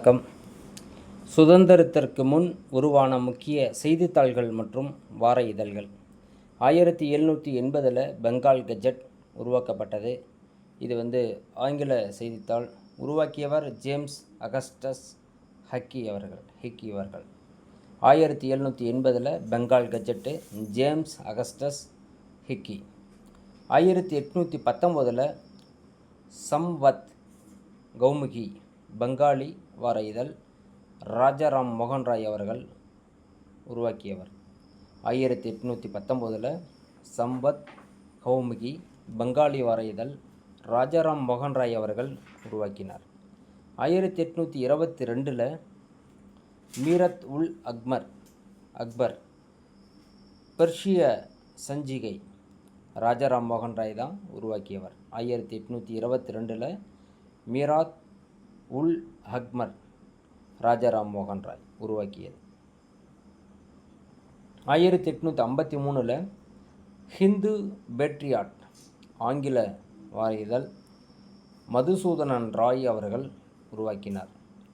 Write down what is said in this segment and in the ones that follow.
வணக்கம். சுதந்திரத்திற்கு முன் உருவான முக்கிய செய்தித்தாள்கள் மற்றும் வார இதழ்கள். ஆயிரத்தி எழுநூற்றி எண்பதில் பெங்கால் கெஜெட் உருவாக்கப்பட்டது. இது வந்து ஆங்கில செய்தித்தாள். உருவாக்கியவர் ஜேம்ஸ் அகஸ்டஸ் ஹக்கி அவர்கள் ஹிக்கி அவர்கள் ஆயிரத்தி எழுநூற்றி எண்பதில் Bengal gazette James Augustus Hicky. ஆயிரத்தி எட்நூற்றி பத்தொம்போதில் சம்வத் கௌமுகி பெங்காலி வார இதழ் ராஜாராம் மோகன் ராய் அவர்கள் உருவாக்கியவர். ஆயிரத்தி எட்நூற்றி பத்தொம்போதில் சம்பத் கௌமுகி பெங்காலி வார இதழ் ராஜாராம் மோகன் ராய் அவர்கள் உருவாக்கினார். ஆயிரத்தி எட்நூற்றி இருபத்தி ரெண்டில் மீரத் உல் அக்மர் அக்பர் பெர்ஷிய சஞ்சிகை ராஜாராம் மோகன் ராய் தான் உருவாக்கியவர். ஆயிரத்தி எட்நூற்றி இருபத்தி ரெண்டில் மீராத் உல் அக்மர் ராஜாராம் மோகன் ராய் உருவாக்கியது. ஆயிரத்தி எட்நூற்றி ஐம்பத்தி மூணில் ஹிந்து பேட்ரியாட் ஆங்கில வார இதழ் மதுசூதனன் ராய் அவர்கள் உருவாக்கினார்.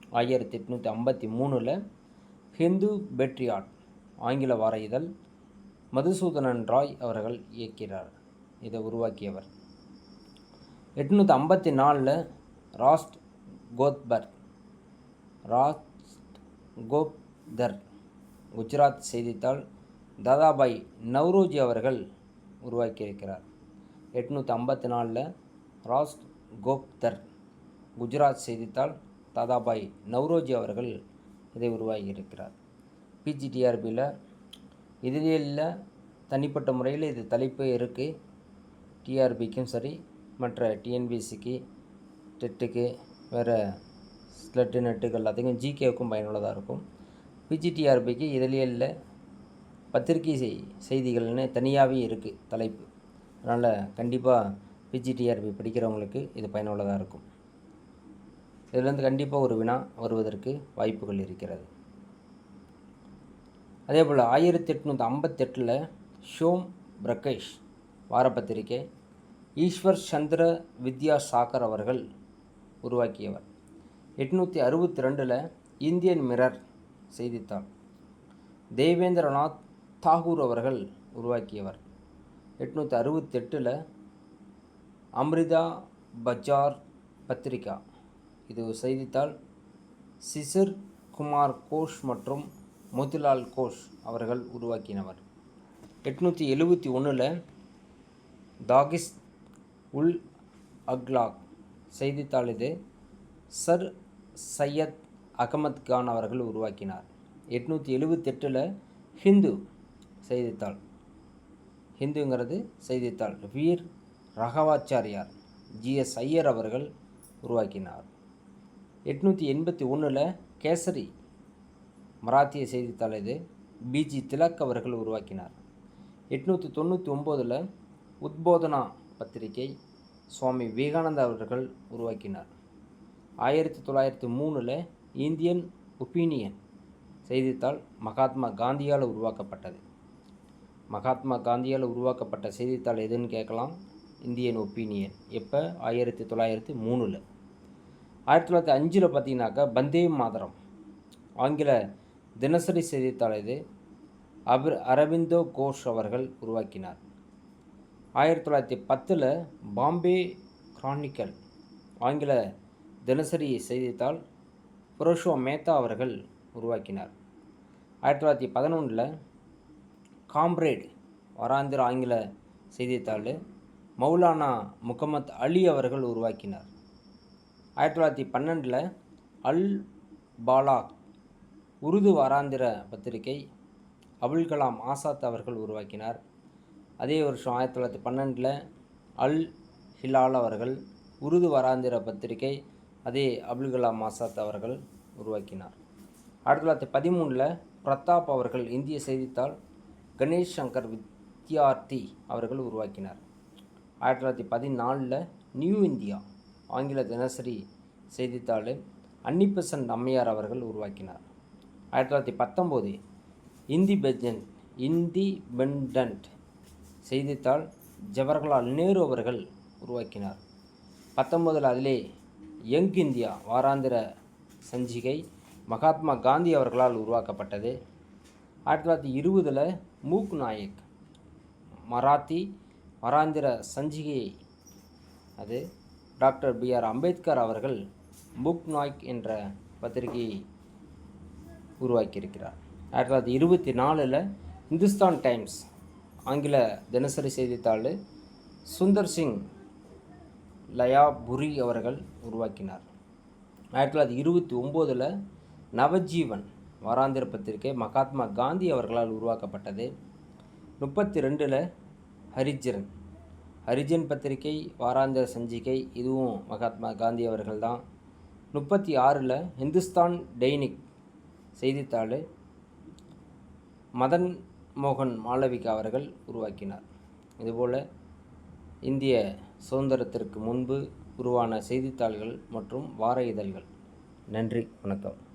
ஆயிரத்தி எட்நூற்றி ஐம்பத்தி மூணில் ஹிந்து பேட்ரியாட் ஆங்கில வார இதழ் மதுசூதனன் ராய் அவர்கள் இயக்கிறார் இதை உருவாக்கியவர். எட்நூற்றி ஐம்பத்தி நாலில் ராஸ்ட் கோத்பர் ராஜ் கோப்தர் குஜராத் செய்தித்தாள் தாதாபாய் நவ்ரோஜி அவர்கள் உருவாக்கியிருக்கிறார். எட்நூற்றி ஐம்பத்தி நாலில் ராஸ் கோப்தர் குஜராத் செய்தித்தாள் தாதாபாய் நவ்ரோஜி அவர்கள் இதை உருவாகியிருக்கிறார் பிஜிடிஆர்பியில் இதில் தனிப்பட்ட முறையில் இது தலைப்பு இருக்குது டிஆர்பிக்கும் சரி மற்ற டிஎன்பிசிக்கு டெட்டுக்கு வேறு ஸ்லெட்டு நெட்டுகள் எல்லாத்துக்கும் ஜிகேவுக்கும் பயனுள்ளதாக இருக்கும். பிஜிடிஆர்பிக்கு இதழியலில் பத்திரிகை செய் செய்திகள்னு தனியாகவே இருக்குது தலைப்பு. அதனால் கண்டிப்பாக பிஜிடிஆர்பி படிக்கிறவங்களுக்கு இது பயனுள்ளதாக இருக்கும். இதிலேருந்து கண்டிப்பாக ஒரு வினா வருவதற்கு வாய்ப்புகள் இருக்கிறது. அதே போல் ஆயிரத்தி எட்நூற்றி ஐம்பத்தெட்டில் ஷோம் பிரகேஷ் வாரப்பத்திரிகை ஈஸ்வர் சந்திர வித்யா சாகர் அவர்கள் உருவாக்கியவர். எட்நூற்றி அறுபத்தி ரெண்டில் இந்தியன் மிரர் செய்தித்தாள். தேவேந்திரநாத் தாகூர் அவர்கள் உருவாக்கியவர். எட்நூற்றி அறுபத்தெட்டில் அம்ரிதா பஜார் பத்திரிகா. இது செய்தித்தாள். சிசிர் குமார் கோஷ் மற்றும் மோதிலால் கோஷ் அவர்கள் உருவாக்கினவர். எட்நூற்றி எழுபத்தி ஒன்றில் தாகிஸ் உல் அக்லாக் செய்தித்தாள் இது. சர் சையத் அகமத் கான் அவர்கள் உருவாக்கினார். எட்நூற்றி எழுபத்தெட்டில் ஹிந்து செய்தித்தாள். ஹிந்துங்கிறது செய்தித்தாள். வீர் ரகவாச்சாரியார் ஜிஎஸ் ஐயர் அவர்கள் உருவாக்கினார். எட்நூற்றி எண்பத்தி ஒன்றில் கேசரி மராத்திய செய்தித்தாள் இது. பிஜி திலக் அவர்கள் உருவாக்கினார். எட்நூற்றி தொண்ணூற்றி ஒம்போதில் உத்போதனா பத்திரிகை சுவாமி விவேகானந்தா அவர்கள் உருவாக்கினார். ஆயிரத்தி தொள்ளாயிரத்தி மூணில் இந்தியன் ஒப்பீனியன் செய்தித்தாள் மகாத்மா காந்தியால் உருவாக்கப்பட்டது. மகாத்மா காந்தியால் உருவாக்கப்பட்ட செய்தித்தாள் எதுன்னு கேட்கலாம். Indian Opinion. எப்போ? ஆயிரத்தி தொள்ளாயிரத்தி மூணில். ஆயிரத்தி தொள்ளாயிரத்தி அஞ்சில் பார்த்தீங்கன்னாக்கா பந்தே மாதரம். ஆங்கில தினசரி செய்தித்தாள் இது. அபிர் அரவிந்தோ கோஷ் அவர்கள் உருவாக்கினார். ஆயிரத்தி தொள்ளாயிரத்தி பத்தில் பாம்பே கிரானிக்கல் ஆங்கில தினசரி செய்தித்தாள் புரோஷோ மேத்தா அவர்கள் உருவாக்கினார். ஆயிரத்தி தொள்ளாயிரத்தி பதினொன்றில் காம்ரேட் வராந்திர ஆங்கில செய்தித்தாள் மௌலானா முகமத் அலி அவர்கள் உருவாக்கினார். ஆயிரத்தி தொள்ளாயிரத்தி பன்னெண்டில் அல் பாலாக் உருது வாராந்திர பத்திரிகை அபுல் கலாம் ஆசாத் அவர்கள் உருவாக்கினார். அதே வருஷம் ஆயிரத்தி தொள்ளாயிரத்தி பன்னெண்டில் அல் ஹிலால் அவர்கள் உருது வராந்திர பத்திரிகை அதே அப்துல் கலாம் ஆசாத் அவர்கள் உருவாக்கினார். ஆயிரத்தி தொள்ளாயிரத்தி பதிமூணில் பிரதாப் அவர்கள் இந்திய செய்தித்தாள் கணேஷ் சங்கர் வித்யார்த்தி அவர்கள் உருவாக்கினார். ஆயிரத்தி தொள்ளாயிரத்தி பதினாலில் நியூ இந்தியா ஆங்கில தினசரி செய்தித்தாள் அன்னிபெசன்ட் அம்மையார் அவர்கள் உருவாக்கினார். ஆயிரத்தி தொள்ளாயிரத்தி பத்தொம்போது இந்தி பெஜன் இந்தி பெண்டன்ட் செய்தித்தாள் ஜவஹர்லால் நேரு அவர்கள் உருவாக்கினார். பத்தொன்பதில் அதிலே யங் இந்தியா வாராந்திர சஞ்சிகை மகாத்மா காந்தி அவர்களால் உருவாக்கப்பட்டது. ஆயிரத்தி தொள்ளாயிரத்தி இருபதில் மூக் நாயக் மராத்தி வராந்திர சஞ்சிகை அது டாக்டர் பிஆர் அம்பேத்கர் அவர்கள் புக் நாய்க் என்ற பத்திரிகையை உருவாக்கியிருக்கிறார். ஆயிரத்தி தொள்ளாயிரத்தி இருபத்தி நாலில் இந்துஸ்தான் டைம்ஸ் ஆங்கில தினசரி செய்தித்தாள் சுந்தர் சிங் லயாபுரி அவர்கள் உருவாக்கினார். ஆயிரத்தி தொள்ளாயிரத்தி இருபத்தி ஒம்போதில் நவஜீவன் வாராந்திர பத்திரிகை மகாத்மா காந்தி அவர்களால் உருவாக்கப்பட்டது. முப்பத்தி ரெண்டில் ஹரிஜன். ஹரிஜன் பத்திரிகை வாராந்திர சஞ்சிகை இதுவும் மகாத்மா காந்தி அவர்கள் தான். முப்பத்தி ஆறில் ஹிந்துஸ்தான் டெய்னிக் செய்தித்தாள் மதன் மோகன் மாளவிகா அவர்கள் உருவாக்கினார். இதுபோல் இந்திய சுதந்திரத்திற்கு முன்பு உருவான செய்தித்தாள்கள் மற்றும் வார இதழ்கள். நன்றி வணக்கம்.